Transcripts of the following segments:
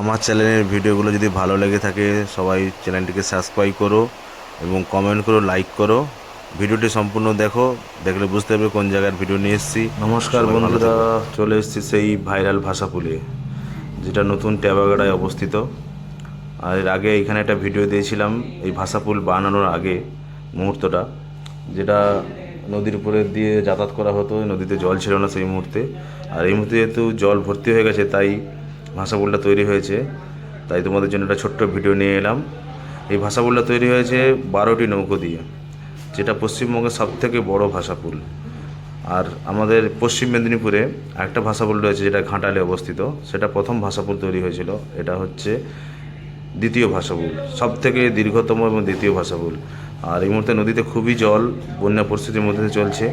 আমার চ্যানেলের ভিডিওগুলো যদি ভালো লেগে থাকে সবাই চ্যানেলটিকে সাবস্ক্রাইব করো এবং কমেন্ট করো লাইক করো। ভিডিওটি সম্পূর্ণ দেখো দেখলে বুঝতে পারবে কোন জায়গার ভিডিও নিয়ে এসেছি। নমস্কার বন্ধুরা চলে এসেছি সেই ভাইরাল ভাষা ভাষাপুলে যেটা নতুন ট্যাবাগাড়ায় অবস্থিত। আর এর আগে এখানে একটা ভিডিও দিয়েছিলাম এই ভাষাপুল বানানোর আগে মুহূর্তটা যেটা নদীর উপরে দিয়ে যাতায়াত করা হতো নদীতে জল ছিল না সেই মুহূর্তে। আর এই মুহূর্তে যেহেতু জল ভর্তি হয়ে গেছে তাই ভাষাপুলটা তৈরি হয়েছে। তাই তোমাদের জন্য একটা ছোট্ট ভিডিও নিয়ে এলাম। এই ভাষাপুলটা তৈরি হয়েছে বারোটি নৌকো দিয়ে, যেটা পশ্চিমবঙ্গের সবথেকে বড় ভাষাপুল আর আমাদের পশ্চিম মেদিনীপুরে একটা ভাষাপুল রয়েছে যেটা ঘাটালে অবস্থিত। সেটা প্রথম ভাষাপুল তৈরি হয়েছিল। এটা হচ্ছে দ্বিতীয় ভাষাপুল সব থেকে দীর্ঘতম এবং দ্বিতীয় ভাষাপুল আর এই মুহূর্তে নদীতে খুবই জল, বন্যা পরিস্থিতির মধ্যে চলছে।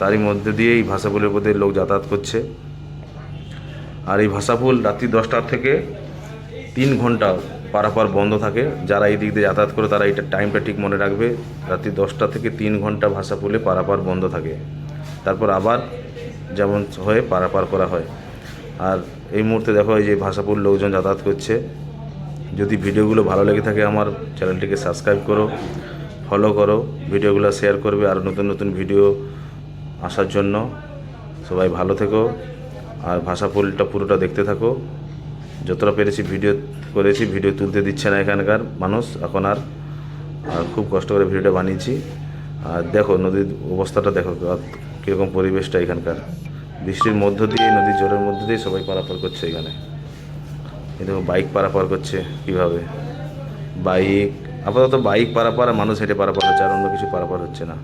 তারই মধ্যে দিয়ে এই ভাষাপুলের প্রতি লোক যাতায়াত করছে। আর এই ভাষাপুল রাত্রি দশটার থেকে তিন ঘণ্টা পারাপার বন্ধ থাকে। যারা এই দিক দিয়ে যাতায়াত করে, তারা এইটা টাইমটা ঠিক মনে রাখবে। রাত্রি দশটা থেকে তিন ঘণ্টা ভাষাপুলে পারাপার বন্ধ থাকে। তারপর আবার যেমন হয়ে পারাপার করা হয়। আর এই মুহূর্তে দেখো, এই যে ভাষাপুর লোকজন যাতায়াত করছে। যদি ভিডিওগুলো ভালো লেগে থাকে আমার, চ্যানেলটিকে সাবস্ক্রাইব করো ফলো করো, ভিডিওগুলো শেয়ার করবে। আর নতুন নতুন ভিডিও আসার জন্য সবাই ভালো থেকো। আর ভাষা ফুলটা পুরোটা দেখতে থাকো। যতটা পেরেছি ভিডিও করেছি ভিডিও তুলতে দিচ্ছে না এখানকার মানুষ, এখন আর আর খুব কষ্ট করে ভিডিওটা বানিয়েছি। আর দেখো, নদীর অবস্থাটা দেখো কীরকম পরিবেশটা এখানকার। বৃষ্টির মধ্য দিয়ে, নদীর জলের মধ্য দিয়ে সবাই পারাপার করছে এখানে। দেখো বাইক পারাপার করছে কীভাবে? বাইক আপাতত বাইক পারাপার মানুষ হেঁটে পারাপার হচ্ছে, আর অন্য কিছু পারাপার হচ্ছে না।